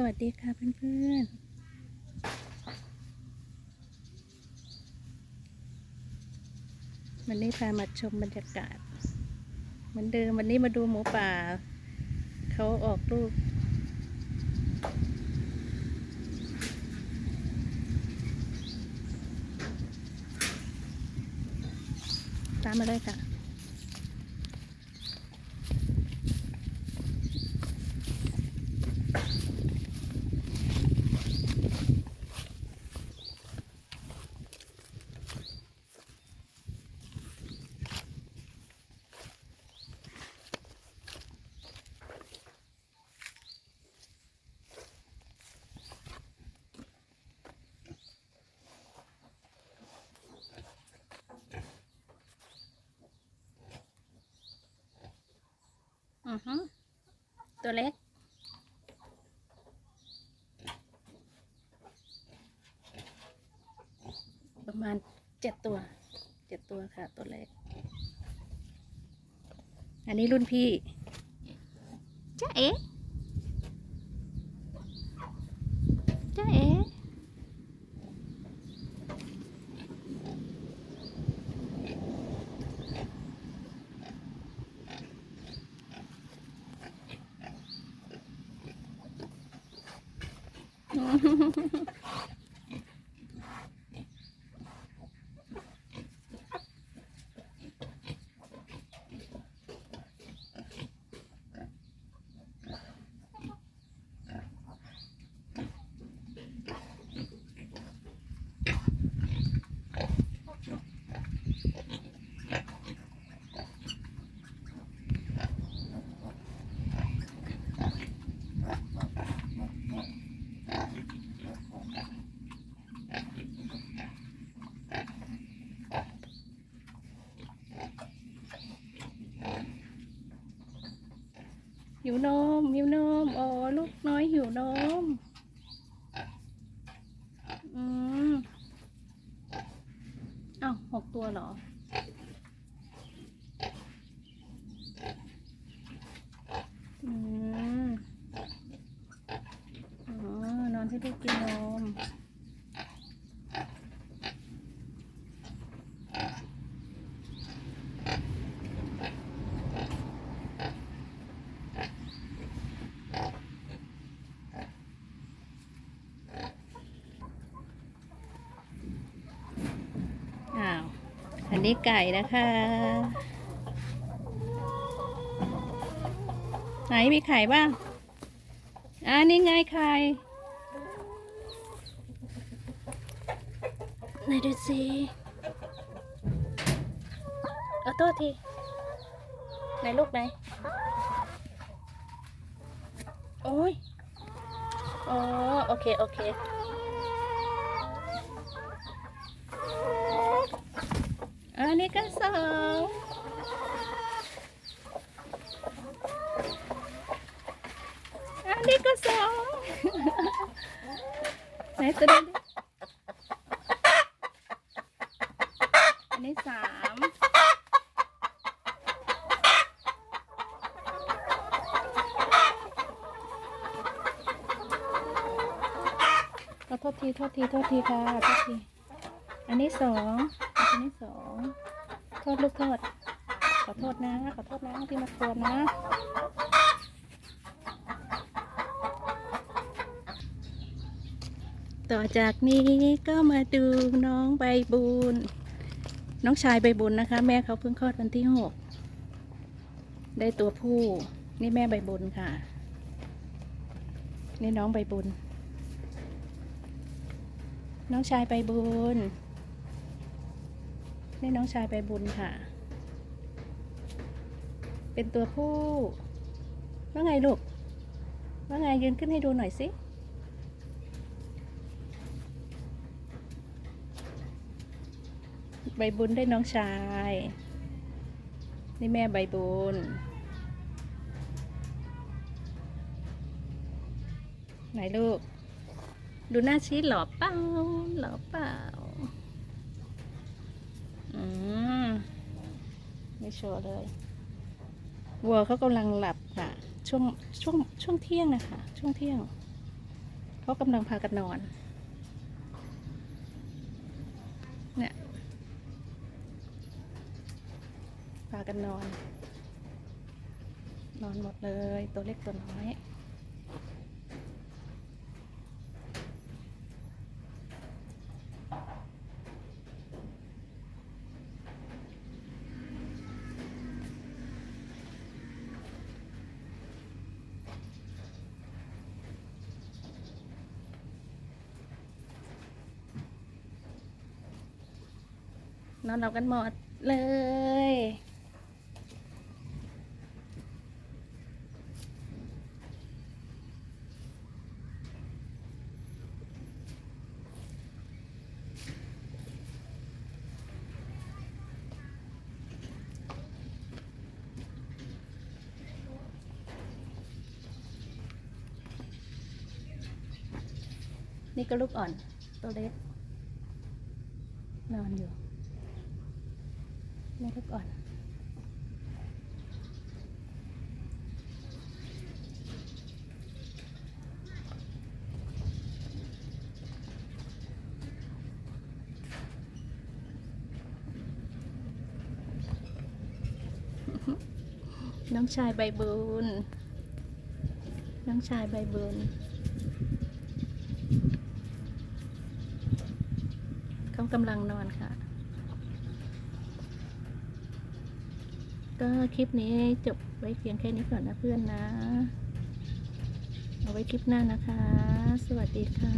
สวัสดีค่ะเพื่อนๆวันนี้พามาชมบรรยากาศ เหมือนเดิมวันนี้มาดูหมูป่า เขาออกลูก ตามมาเลยค่ะ ตัวเล็ก ประมาณเจ็ดตัวเจ็ดตัวค่ะ ตัวเล็ก อันนี้รุ่นพี่จ้าเอ๋จ้าเอ๋ Mm-hmm. หิวนมหิวนมอ๋อลูกน้อยหิวนมอืมอ้าวหกตัวเหรอมอ๋อนอนให้ลูกกินนม อ้าว อั นนี้ไก่นะคะ ไหนมีไข่บ้างอ่านี่ไงไข่ไหนดูสิเอาโทษทีไหนลูกไหน โอ้ย อ๋อ โอเค โอเค อันนี้ก็สองอันนี้ก็สองไหนตัวนี้ดิอันนี้สามขอโทษทีโทษทีโทษทีค่ะโทษที อันนี้สอง อันนี้สองโทษลูกโทษขอโทษนะ ขอโทษนะที่มากวนนะต่อจากนี้ก็มาดูน้องใบบุญน้องชายใบบุญนะคะ แม่เขาเพิ่งคลอดวันที่หกได้ตัวผู้ นี่แม่ใบบุญค่ะ นี่น้องใบบุญ น้องชายใบบุญ นี่น้องชายใบบุญค่ะ เป็นตัวผู้ว่าไงลูก ว่าไงยืนขึ้นให้ดูหน่อยสิใบบุญได้น้องชาย นี่แม่ใบบุญ ไหนลูก ดูหน้าชี้หล่อเปล่าหล่อเปล่า อืมไม่โชว์เลย วัวเขากำลังหลับค่ะ ช่วงช่วงช่วงเที่ยงนะคะ ช่วงเที่ยงเขากำลังพากันนอน เนี่ยพากันนอน นอนหมดเลยตัวเล็กตัวน้อย นอนหลับกันหมดเลย นี่ก็ลูกอ่อนตัวเล็กนอนอยู่ แม่ลูกอ่อนน้องชายใบบุญ น้องชายใบบุญ เขากำลังนอนค่ะ ก็คลิปนี้จบไว้เพียงแค่นี้ก่อนนะเพื่อนนะ เอาไว้คลิปหน้านะคะ สวัสดีค่ะ